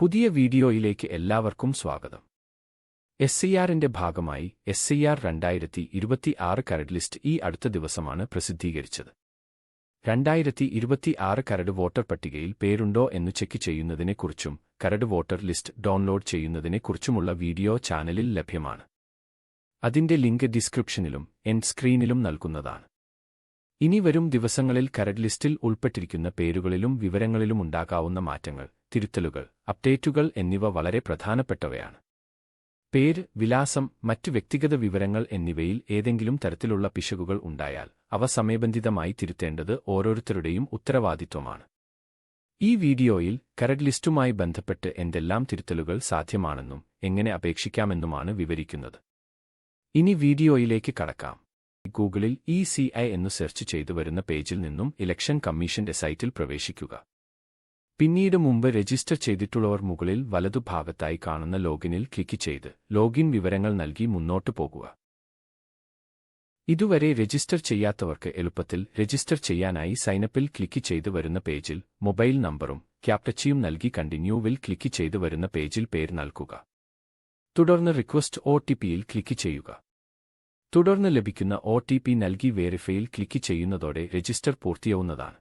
പുതിയ വീഡിയോയിലേക്ക് എല്ലാവർക്കും സ്വാഗതം. എസ് സി ആറിന്റെ ഭാഗമായി എസ് സി ആർ രണ്ടായിരത്തി ഇരുപത്തി ആറ് കരട് ലിസ്റ്റ് ഈ അടുത്ത ദിവസമാണ് പ്രസിദ്ധീകരിച്ചത്. രണ്ടായിരത്തി ഇരുപത്തി ആറ് കരട് വോട്ടർ പട്ടികയിൽ പേരുണ്ടോ എന്ന് ചെക്ക് ചെയ്യുന്നതിനെക്കുറിച്ചും കരട് വോട്ടർ ലിസ്റ്റ് ഡൗൺലോഡ് ചെയ്യുന്നതിനെക്കുറിച്ചുമുള്ള വീഡിയോ ചാനലിൽ ലഭ്യമാണ്. അതിന്റെ ലിങ്ക് ഡിസ്ക്രിപ്ഷനിലും എൻ സ്ക്രീനിലും നൽകുന്നതാണ്. ഇനി വരും ദിവസങ്ങളിൽ കരട് ലിസ്റ്റിൽ ഉൾപ്പെട്ടിരിക്കുന്ന പേരുകളിലും വിവരങ്ങളിലും ഉണ്ടാകാവുന്ന മാറ്റങ്ങൾ തിരുത്തലുകൾ അപ്ഡേറ്റുകൾ എന്നിവ വളരെ പ്രധാനപ്പെട്ടവയാണ്. പേര് വിലാസം മറ്റു വ്യക്തിഗത വിവരങ്ങൾ എന്നിവയിൽ ഏതെങ്കിലും തരത്തിലുള്ള പിശകുകൾ ഉണ്ടായാൽ അവ സമയബന്ധിതമായി തിരുത്തേണ്ടത് ഓരോരുത്തരുടെയും ഉത്തരവാദിത്വമാണ്. ഈ വീഡിയോയിൽ കരട് ലിസ്റ്റുമായി ബന്ധപ്പെട്ട് എന്തെല്ലാം തിരുത്തലുകൾ സാധ്യമാണെന്നും എങ്ങനെ അപേക്ഷിക്കാമെന്നുമാണ് വിവരിക്കുന്നത്. ഇനി വീഡിയോയിലേക്ക് കടക്കാം. ഗൂഗിളിൽ ഇ സി ഐ എന്ന് സെർച്ച് ചെയ്തു വരുന്ന പേജിൽ നിന്നും ഇലക്ഷൻ കമ്മീഷന്റെ സൈറ്റിൽ പ്രവേശിക്കുക. പിന്നീട് മുമ്പ് രജിസ്റ്റർ ചെയ്തിട്ടുള്ളവർ മുകളിൽ വലതുഭാഗത്തായി കാണുന്ന ലോഗിനിൽ ക്ലിക്ക് ചെയ്ത് ലോഗിൻ വിവരങ്ങൾ നൽകി മുന്നോട്ട് പോകുക. ഇതുവരെ രജിസ്റ്റർ ചെയ്യാത്തവർക്ക് എളുപ്പത്തിൽ രജിസ്റ്റർ ചെയ്യാനായി സൈനപ്പിൽ ക്ലിക്ക് ചെയ്ത് വരുന്ന പേജിൽ മൊബൈൽ നമ്പറും ക്യാപ്റ്റച്ചിയും നൽകി കണ്ടിന്യൂവിൽ ക്ലിക്ക് ചെയ്ത് വരുന്ന പേജിൽ പേര് നൽകുക. തുടർന്ന് റിക്വസ്റ്റ് ഒ ടി പിയിൽ ക്ലിക്ക് ചെയ്യുക. തുടർന്ന് ലഭിക്കുന്ന ഒ ടി പി നൽകി വേരിഫൈയിൽ ക്ലിക്ക് ചെയ്യുന്നതോടെ രജിസ്റ്റർ പൂർത്തിയാവുന്നതാണ്.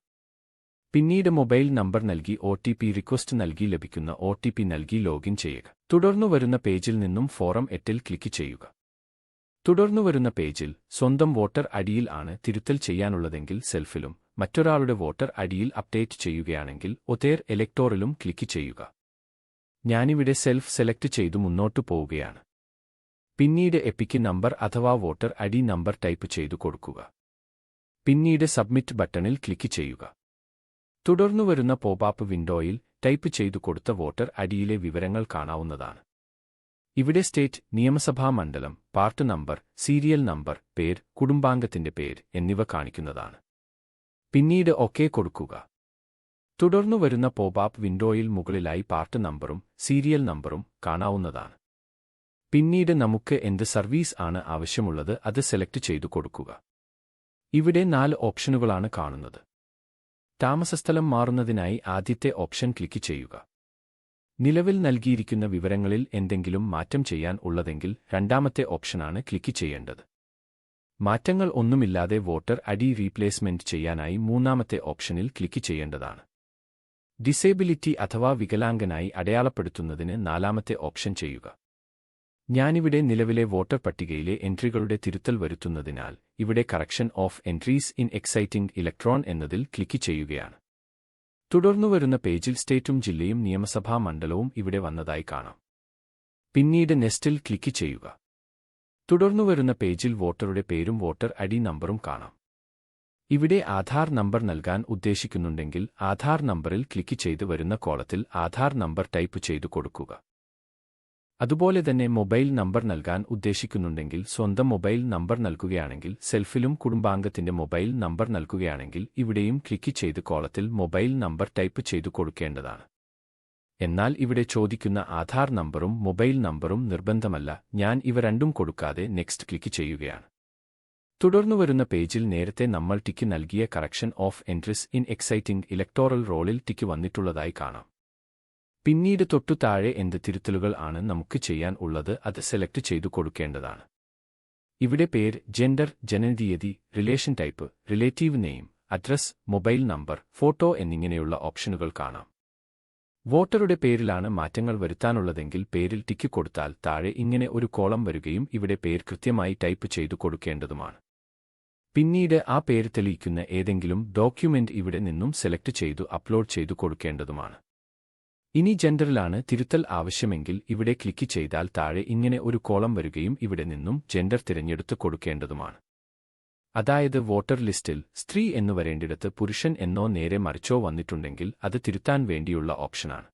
പിന്നീട് മൊബൈൽ നമ്പർ നൽകി ഒ ടി പി റിക്വസ്റ്റ് നൽകി ലഭിക്കുന്ന ഒ ടി പി നൽകി ലോഗിൻ ചെയ്യുക. തുടർന്നു വരുന്ന പേജിൽ നിന്നും ഫോറം എട്ടിൽ ക്ലിക്ക് ചെയ്യുക. തുടർന്നു വരുന്ന പേജിൽ സ്വന്തം വോട്ടർ അടിയിൽ ആണ് തിരുത്തൽ ചെയ്യാനുള്ളതെങ്കിൽ സെൽഫിലും മറ്റൊരാളുടെ വോട്ടർ അടിയിൽ അപ്ഡേറ്റ് ചെയ്യുകയാണെങ്കിൽ ഒതേർ ഇലക്ടോറിലും ക്ലിക്ക് ചെയ്യുക. ഞാനിവിടെ സെൽഫ് സെലക്ട് ചെയ്തു മുന്നോട്ടു പോവുകയാണ്. പിന്നീട് എപ്പിക്ക് നമ്പർ അഥവാ വോട്ടർ അടി നമ്പർ ടൈപ്പ് ചെയ്തു കൊടുക്കുക. പിന്നീട് സബ്മിറ്റ് ബട്ടണിൽ ക്ലിക്ക് ചെയ്യുക. തുടർന്നു വരുന്ന പോപാപ്പ് വിൻഡോയിൽ ടൈപ്പ് ചെയ്തു കൊടുത്ത വോട്ടർ അടിയിലെ വിവരങ്ങൾ കാണാവുന്നതാണ്. ഇവിടെ സ്റ്റേറ്റ് നിയമസഭാ മണ്ഡലം പാർട്ട് നമ്പർ സീരിയൽ നമ്പർ പേര് കുടുംബാംഗത്തിന്റെ പേര് എന്നിവ കാണിക്കുന്നതാണ്. പിന്നീട് ഒക്കെ കൊടുക്കുക. തുടർന്നു വരുന്ന പോപാപ്പ് വിൻഡോയിൽ മുകളിലായി പാർട്ട് നമ്പറും സീരിയൽ നമ്പറും കാണാവുന്നതാണ്. പിന്നീട് നമുക്ക് എന്ത് സർവീസ് ആണ് ആവശ്യമുള്ളത് അത് സെലക്ട് ചെയ്തു കൊടുക്കുക. ഇവിടെ നാല് ഓപ്ഷനുകളാണ് കാണുന്നത്. താമസസ്ഥലം മാറുന്നതിനായി ആദ്യത്തെ ഓപ്ഷൻ ക്ലിക്ക് ചെയ്യുക. നിലവിൽ നൽകിയിരിക്കുന്ന വിവരങ്ങളിൽ എന്തെങ്കിലും മാറ്റം ചെയ്യാൻ ഉള്ളതെങ്കിൽ രണ്ടാമത്തെ ഓപ്ഷനാണ് ക്ലിക്ക് ചെയ്യേണ്ടത്. മാറ്റങ്ങൾ ഒന്നുമില്ലാതെ വോട്ടർ അഡി റീപ്ലേസ്മെന്റ് ചെയ്യാനായി മൂന്നാമത്തെ ഓപ്ഷനിൽ ക്ലിക്ക് ചെയ്യേണ്ടതാണ്. ഡിസേബിലിറ്റി അഥവാ വികലാംഗനായി അടയാളപ്പെടുത്തുന്നതിന് നാലാമത്തെ ഓപ്ഷൻ ചെയ്യുക. ഞാനിവിടെ നിലവിലെ വോട്ടർ പട്ടികയിലെ എൻട്രികളുടെ തിരുത്തൽ വരുത്തുന്നതിനാൽ ഇവിടെ correction of entries in exciting electoral എന്നതിൽ ക്ലിക്ക് ചെയ്യുകയാണ്. തുടർന്നു വരുന്ന പേജിൽ സ്റ്റേറ്റും ജില്ലയും നിയമസഭാ മണ്ഡലവും ഇവിടെ വന്നതായി കാണാം. പിന്നീട് നെസ്റ്റിൽ ക്ലിക്ക് ചെയ്യുക. തുടർന്നു വരുന്ന പേജിൽ വോട്ടറുടെ പേരും വോട്ടർ ഐഡി നമ്പറും കാണാം. ഇവിടെ ആധാർ നമ്പർ നൽകാൻ ഉദ്ദേശിക്കുന്നുണ്ടെങ്കിൽ ആധാർ നമ്പറിൽ ക്ലിക്ക് ചെയ്ത് വരുന്ന കോളത്തിൽ ആധാർ നമ്പർ ടൈപ്പ് ചെയ്തു കൊടുക്കുക. അതുപോലെ തന്നെ മൊബൈൽ നമ്പർ നൽകാൻ ഉദ്ദേശിക്കുന്നുണ്ടെങ്കിൽ സ്വന്തം മൊബൈൽ നമ്പർ നൽകുകയാണെങ്കിൽ സെൽഫിലും കുടുംബാംഗത്തിന്റെ മൊബൈൽ നമ്പർ നൽകുകയാണെങ്കിൽ ഇവിടെയും ക്ലിക്ക് ചെയ്ത് കോളത്തിൽ മൊബൈൽ നമ്പർ ടൈപ്പ് ചെയ്തു കൊടുക്കേണ്ടതാണ്. എന്നാൽ ഇവിടെ ചോദിക്കുന്ന ആധാർ നമ്പറും മൊബൈൽ നമ്പറും നിർബന്ധമല്ല ഞാൻ ഇവ രണ്ടും കൊടുക്കാതെ നെക്സ്റ്റ് ക്ലിക്ക് ചെയ്യുകയാണ്. തുടർന്നു വരുന്ന പേജിൽ നേരത്തെ നമ്മൾ ടിക്ക് നൽകിയ correction of entries in existing electoral റോളിൽ ടിക്ക് വന്നിട്ടുള്ളതായി കാണാം. പിന്നീട് തൊട്ടു താഴെ എന്ത് തിരുത്തലുകൾ ആണ് നമുക്ക് ചെയ്യാൻ ഉള്ളത് അത് സെലക്ട് ചെയ്തു കൊടുക്കേണ്ടതാണ്. ഇവിടെ പേര് gender ജനനതീയതി relation type relative name address mobile number photo എന്നിങ്ങനെയുള്ള ഓപ്ഷനുകൾ കാണാം. വോട്ടറുടെ പേരിലാണ് മാറ്റങ്ങൾ വരുത്താനുള്ളതെങ്കിൽ പേരിൽ ടിക്ക് കൊടുത്താൽ താഴെ ഇങ്ങനെ ഒരു കോളം വരികയും ഇവിടെ പേര് കൃത്യമായി ടൈപ്പ് ചെയ്തു കൊടുക്കേണ്ടതുമാണ്. പിന്നീട് ആ പേര് തെളിയിക്കുന്ന ഏതെങ്കിലും ഡോക്യുമെന്റ് ഇവിടെ നിന്നും സെലക്ട് ചെയ്തു അപ്ലോഡ് ചെയ്തു കൊടുക്കേണ്ടതുമാണ്. ഇനി ജെൻഡറിലാണ് തിരുത്തൽ ആവശ്യമെങ്കിൽ ഇവിടെ ക്ലിക്ക് ചെയ്താൽ താഴെ ഇങ്ങനെ ഒരു കോളം വരികയും ഇവിടെ നിന്നും ജെൻഡർ തിരഞ്ഞെടുത്ത് കൊടുക്കേണ്ടതുമാണ്. അതായത് വോട്ടർ ലിസ്റ്റിൽ സ്ത്രീ എന്നു വരേണ്ടിടത്ത് പുരുഷൻ എന്നോ നേരെ മറിച്ചോ വന്നിട്ടുണ്ടെങ്കിൽ അത് തിരുത്താൻ വേണ്ടിയുള്ള ഓപ്ഷനാണ്.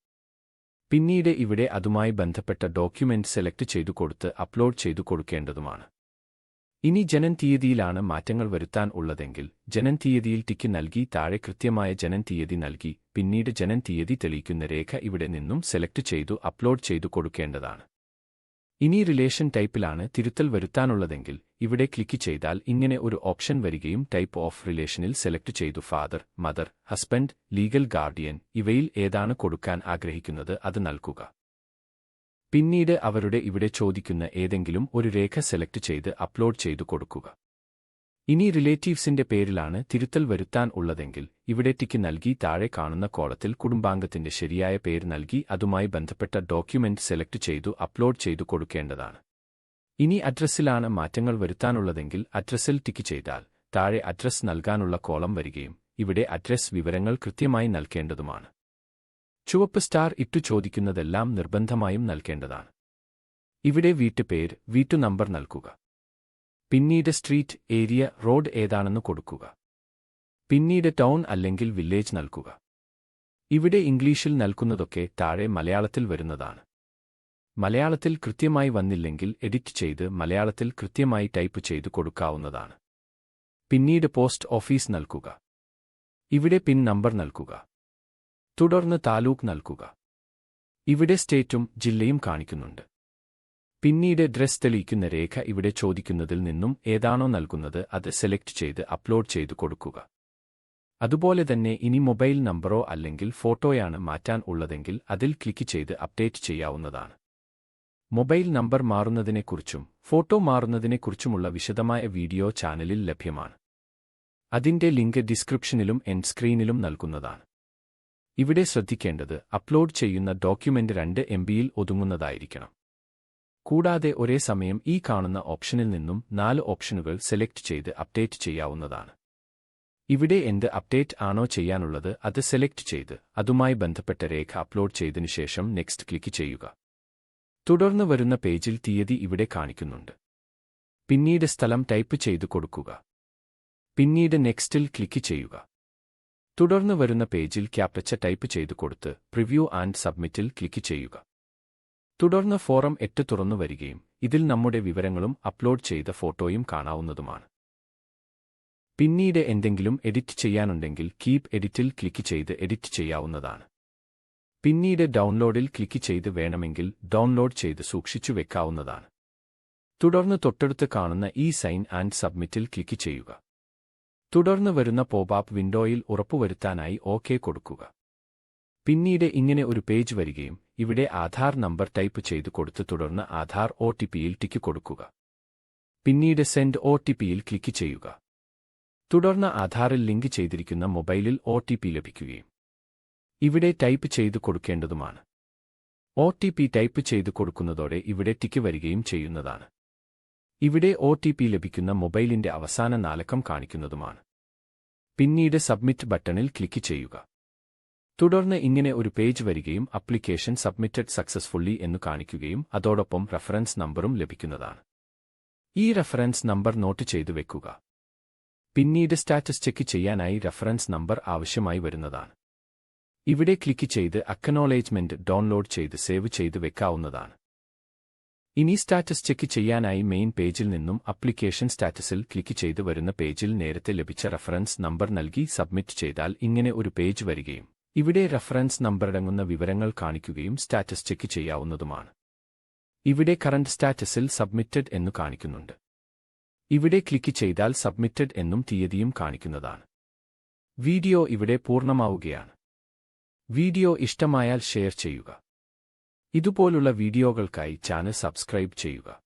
പിന്നീട് ഇവിടെ അതുമായി ബന്ധപ്പെട്ട ഡോക്യുമെന്റ് സെലക്ട് ചെയ്തു കൊടുത്ത് അപ്ലോഡ് ചെയ്തു കൊടുക്കേണ്ടതുമാണ്. ഇനി ജനൻ തീയതിയിലാണ് മാറ്റങ്ങൾ വരുത്താൻ ഉള്ളതെങ്കിൽ ജനൻ തീയതിയിൽ ടിക്ക് നൽകി താഴെ കൃത്യമായ ജനൻ തീയതി നൽകി പിന്നീട് ജനൻ തീയതി തെളിയിക്കുന്ന രേഖ ഇവിടെ നിന്നും സെലക്ട് ചെയ്തു അപ്ലോഡ് ചെയ്തു കൊടുക്കേണ്ടതാണ്. ഇനി റിലേഷൻ ടൈപ്പിലാണ് തിരുത്തൽ വരുത്താനുള്ളതെങ്കിൽ ഇവിടെ ക്ലിക്ക് ചെയ്താൽ ഇങ്ങനെ ഒരു ഓപ്ഷൻ വരികയും ടൈപ്പ് ഓഫ് റിലേഷനിൽ സെലക്ട് ചെയ്തു father mother husband legal guardian ഇവയിൽ ഏതാണ് കൊടുക്കാൻ ആഗ്രഹിക്കുന്നത് അത് നൽകുക. പിന്നീട് അവരുടെ ഇവിടെ ചോദിക്കുന്ന ഏതെങ്കിലും ഒരു രേഖ സെലക്ട് ചെയ്ത് അപ്ലോഡ് ചെയ്തു കൊടുക്കുക. ഇനി റിലേറ്റീവ്സിന്റെ പേരിലാണ് തിരുത്തൽ വരുത്താൻ ഉള്ളതെങ്കിൽ ഇവിടെ ടിക്ക് നൽകി താഴെ കാണുന്ന കോളത്തിൽ കുടുംബാംഗത്തിന്റെ ശരിയായ പേര് നൽകി അതുമായി ബന്ധപ്പെട്ട ഡോക്യുമെന്റ് സെലക്ട് ചെയ്തു അപ്ലോഡ് ചെയ്തു കൊടുക്കേണ്ടതാണ്. ഇനി അഡ്രസ്സിലാണ് മാറ്റങ്ങൾ വരുത്താനുള്ളതെങ്കിൽ അഡ്രസ്സിൽ ടിക്ക് ചെയ്താൽ താഴെ അഡ്രസ് നൽകാനുള്ള കോളം വരികയും ഇവിടെ അഡ്രസ് വിവരങ്ങൾ കൃത്യമായി നൽകേണ്ടതുമാണ്. ചുവപ്പ് സ്റ്റാർ ഇട്ടു ചോദിക്കുന്നതെല്ലാം നിർബന്ധമായും നൽകേണ്ടതാണ്. ഇവിടെ വീട്ടുപേര് വീട്ടു നമ്പർ നൽകുക. പിന്നീട് സ്ട്രീറ്റ് ഏരിയ റോഡ് ഏതാണെന്ന് കൊടുക്കുക. പിന്നീട് ടൗൺ അല്ലെങ്കിൽ വില്ലേജ് നൽകുക. ഇവിടെ ഇംഗ്ലീഷിൽ നൽകുന്നതൊക്കെ താഴെ മലയാളത്തിൽ വരുന്നതാണ്. മലയാളത്തിൽ കൃത്യമായി വന്നില്ലെങ്കിൽ എഡിറ്റ് ചെയ്ത് മലയാളത്തിൽ കൃത്യമായി ടൈപ്പ് ചെയ്തു കൊടുക്കാവുന്നതാണ്. പിന്നീട് പോസ്റ്റ് ഓഫീസ് നൽകുക. ഇവിടെ പിൻ നമ്പർ നൽകുക. തുടർന്ന് താലൂക്ക് നൽകുക. ഇവിടെ സ്റ്റേറ്റും ജില്ലയും കാണിക്കുന്നുണ്ട്. പിന്നീട് ഡ്രസ് തെളിയിക്കുന്ന രേഖ ഇവിടെ ചോദിക്കുന്നതിൽ നിന്നും ഏതാണോ നൽകുന്നത് അത് സെലക്ട് ചെയ്ത് അപ്ലോഡ് ചെയ്തു കൊടുക്കുക. അതുപോലെ തന്നെ ഇനി മൊബൈൽ നമ്പറോ അല്ലെങ്കിൽ ഫോട്ടോയാണ് മാറ്റാൻ ഉള്ളതെങ്കിൽ അതിൽ ക്ലിക്ക് ചെയ്ത് അപ്ഡേറ്റ് ചെയ്യാവുന്നതാണ്. മൊബൈൽ നമ്പർ മാറുന്നതിനെക്കുറിച്ചും ഫോട്ടോ മാറുന്നതിനെക്കുറിച്ചുമുള്ള വിശദമായ വീഡിയോ ചാനലിൽ ലഭ്യമാണ്. അതിന്റെ ലിങ്ക് ഡിസ്ക്രിപ്ഷനിലും എൻഡ് സ്ക്രീനിലും നൽകുന്നതാണ്. ഇവിടെ ശ്രദ്ധിക്കേണ്ടത് അപ്ലോഡ് ചെയ്യുന്ന ഡോക്യുമെന്റ് രണ്ട് എം ബിയിൽ ഒതുങ്ങുന്നതായിരിക്കണം. കൂടാതെ ഒരേ സമയം ഈ കാണുന്ന ഓപ്ഷനിൽ നിന്നും നാല് ഓപ്ഷനുകൾ സെലക്ട് ചെയ്ത് അപ്ഡേറ്റ് ചെയ്യാവുന്നതാണ്. ഇവിടെ എന്ത് അപ്ഡേറ്റ് ആണോ ചെയ്യാനുള്ളത് അത് സെലക്ട് ചെയ്ത് അതുമായി ബന്ധപ്പെട്ട രേഖ അപ്ലോഡ് ചെയ്തതിനു ശേഷം നെക്സ്റ്റ് ക്ലിക്ക് ചെയ്യുക. തുടർന്ന് വരുന്ന പേജിൽ തീയതി ഇവിടെ കാണിക്കുന്നുണ്ട്. പിന്നീട് സ്ഥലം ടൈപ്പ് ചെയ്തു കൊടുക്കുക. പിന്നീട് നെക്സ്റ്റിൽ ക്ലിക്ക് ചെയ്യുക. തുടർന്ന് വരുന്ന പേജിൽ ക്യാപ്ച ടൈപ്പ് ചെയ്തു കൊടുത്ത് പ്രിവ്യൂ ആൻഡ് സബ്മിറ്റിൽ ക്ലിക്ക് ചെയ്യുക. തുടർന്ന് ഫോറം എട്ട് തുറന്നു വരികയും ഇതിൽ നമ്മുടെ വിവരങ്ങളും അപ്ലോഡ് ചെയ്ത ഫോട്ടോയും കാണാവുന്നതുമാണ്. പിന്നീട് എന്തെങ്കിലും എഡിറ്റ് ചെയ്യാനുണ്ടെങ്കിൽ കീപ് എഡിറ്റിൽ ക്ലിക്ക് ചെയ്ത് എഡിറ്റ് ചെയ്യാവുന്നതാണ്. പിന്നീട് ഡൗൺലോഡിൽ ക്ലിക്ക് ചെയ്ത് വേണമെങ്കിൽ ഡൗൺലോഡ് ചെയ്ത് സൂക്ഷിച്ചു വെക്കാവുന്നതാണ്. തുടർന്ന് തൊട്ടടുത്ത് കാണുന്ന ഈ സൈൻ ആൻഡ് സബ്മിറ്റിൽ ക്ലിക്ക് ചെയ്യുക. തുടർന്ന് വരുന്ന പോപ്പ് വിൻഡോയിൽ ഉറപ്പുവരുത്താനായി ഓക്കെ കൊടുക്കുക. പിന്നീട് ഇങ്ങനെ ഒരു പേജ് വരികയും ഇവിടെ ആധാർ നമ്പർ ടൈപ്പ് ചെയ്തു കൊടുത്ത് തുടർന്ന് ആധാർ ഒ ടി പിയിൽ ടിക്ക് കൊടുക്കുക. പിന്നീട് സെൻഡ് ഒ ടി പിയിൽ ക്ലിക്ക് ചെയ്യുക. തുടർന്ന് ആധാറിൽ ലിങ്ക് ചെയ്തിരിക്കുന്ന മൊബൈലിൽ ഒ ടി പി ലഭിക്കുകയും ഇവിടെ ടൈപ്പ് ചെയ്തു കൊടുക്കേണ്ടതുമാണ്. ഒ ടി പി ടൈപ്പ് ചെയ്തു കൊടുക്കുന്നതോടെ ഇവിടെ ടിക്ക് വരികയും ചെയ്യുന്നതാണ്. ഇവിടെ ഒ ടി പി ലഭിക്കുന്ന മൊബൈലിന്റെ അവസാന നാലക്കം കാണിക്കുന്നതുമാണ്. പിന്നീട് സബ്മിറ്റ് ബട്ടണിൽ ക്ലിക്ക് ചെയ്യുക. തുടർന്ന് ഇങ്ങനെ ഒരു പേജ് വരികയും അപ്ലിക്കേഷൻ സബ്മിറ്റഡ് സക്സസ്ഫുള്ളി എന്ന് കാണിക്കുകയും അതോടൊപ്പം റഫറൻസ് നമ്പറും ലഭിക്കുന്നതാണ്. ഈ റഫറൻസ് നമ്പർ നോട്ട് ചെയ്തു വെക്കുക. പിന്നീട് സ്റ്റാറ്റസ് ചെക്ക് ചെയ്യാനായി റഫറൻസ് നമ്പർ ആവശ്യമായി വരുന്നതാണ്. ഇവിടെ ക്ലിക്ക് ചെയ്ത് അക്കനോളേജ്മെന്റ് ഡൗൺലോഡ് ചെയ്ത് സേവ് ചെയ്ത് വെക്കാവുന്നതാണ്. ഇനി സ്റ്റാറ്റസ് ചെക്ക് ചെയ്യാനായി മെയിൻ പേജിൽ നിന്നും അപ്ലിക്കേഷൻ സ്റ്റാറ്റസിൽ ക്ലിക്ക് ചെയ്ത് വരുന്ന പേജിൽ നേരത്തെ ലഭിച്ച റഫറൻസ് നമ്പർ നൽകി സബ്മിറ്റ് ചെയ്താൽ ഇങ്ങനെ ഒരു പേജ് വരികയും ഇവിടെ റഫറൻസ് നമ്പറടങ്ങുന്ന വിവരങ്ങൾ കാണിക്കുകയും സ്റ്റാറ്റസ് ചെക്ക് ചെയ്യാവുന്നതുമാണ്. ഇവിടെ കറന്റ് സ്റ്റാറ്റസിൽ സബ്മിറ്റഡ് എന്നു കാണിക്കുന്നുണ്ട്. ഇവിടെ ക്ലിക്ക് ചെയ്താൽ സബ്മിറ്റഡ് എന്നും തീയതിയും കാണിക്കുന്നതാണ്. വീഡിയോ ഇവിടെ പൂർണമാവുകയാണ്. വീഡിയോ ഇഷ്ടമായാൽ ഷെയർ ചെയ്യുക. ഇതുപോലുള്ള വീഡിയോകൾക്കായി ചാനൽ സബ്സ്ക്രൈബ് ചെയ്യുക.